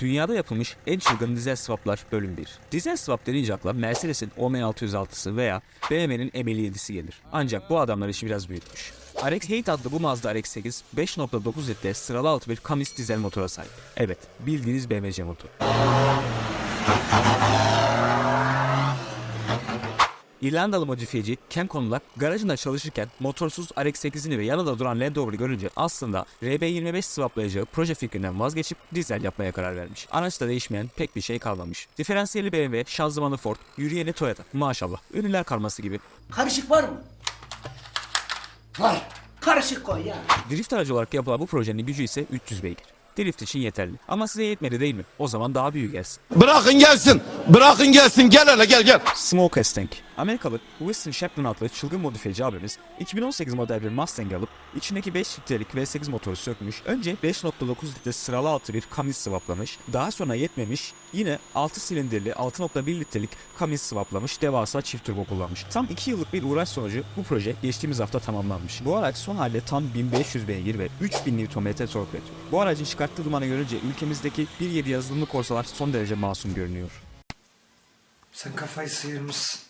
Dünyada yapılmış en çılgın dizel swaplar bölüm 1. Dizel swap denince akla Mercedes'in OM606'sı veya BMW'nin M57'si gelir. Ancak bu adamlar işi biraz büyütmüş. RX-8 adlı bu Mazda RX-8 5.9 litre sıralı altı bir Cummins dizel motora sahip. Evet, bildiğiniz BMW motor. İrlandalı modifiyeci Ken Conlon garajında çalışırken motorsuz RX-8'ini ve yanında duran Land Rover'ı görünce aslında RB25 swaplayacağı proje fikrinden vazgeçip dizel yapmaya karar vermiş. Araçta değişmeyen pek bir şey kalmamış. Diferansiyeli BMW, şanzımanı Ford, yürüyeni Toyota. Maşallah. Ünlüler karması gibi. Karışık var mı? Var. Karışık koy ya. Drift aracı olarak yapılan bu projenin gücü ise 300 beygir. Drift için yeterli. Ama size yetmedi değil mi? O zaman daha büyük gelsin. Bırakın gelsin. Bırakın gelsin. Gel hele gel gel. Smoke Tank. Amerikalı Winston Chapman adlı çılgın modifiyeci abimiz 2018 model bir Mustang alıp içindeki 5 litrelik V8 motoru sökmüş. Önce 5.9 litre sıralı altı bir Cummins swaplamış. Daha sonra yetmemiş. Yine 6 silindirli 6.1 litrelik Cummins swaplamış. Devasa çift turbo kullanmış. Tam 2 yıllık bir uğraş sonucu bu proje geçtiğimiz hafta tamamlanmış. Bu araç son halde tam 1500 beygir ve 3000 Nm tork üretiyor. Bu aracın çıkarttığı dumanı görünce ülkemizdeki 1.7 yazılımlı korsalar son derece masum görünüyor. Sem cafaicermos.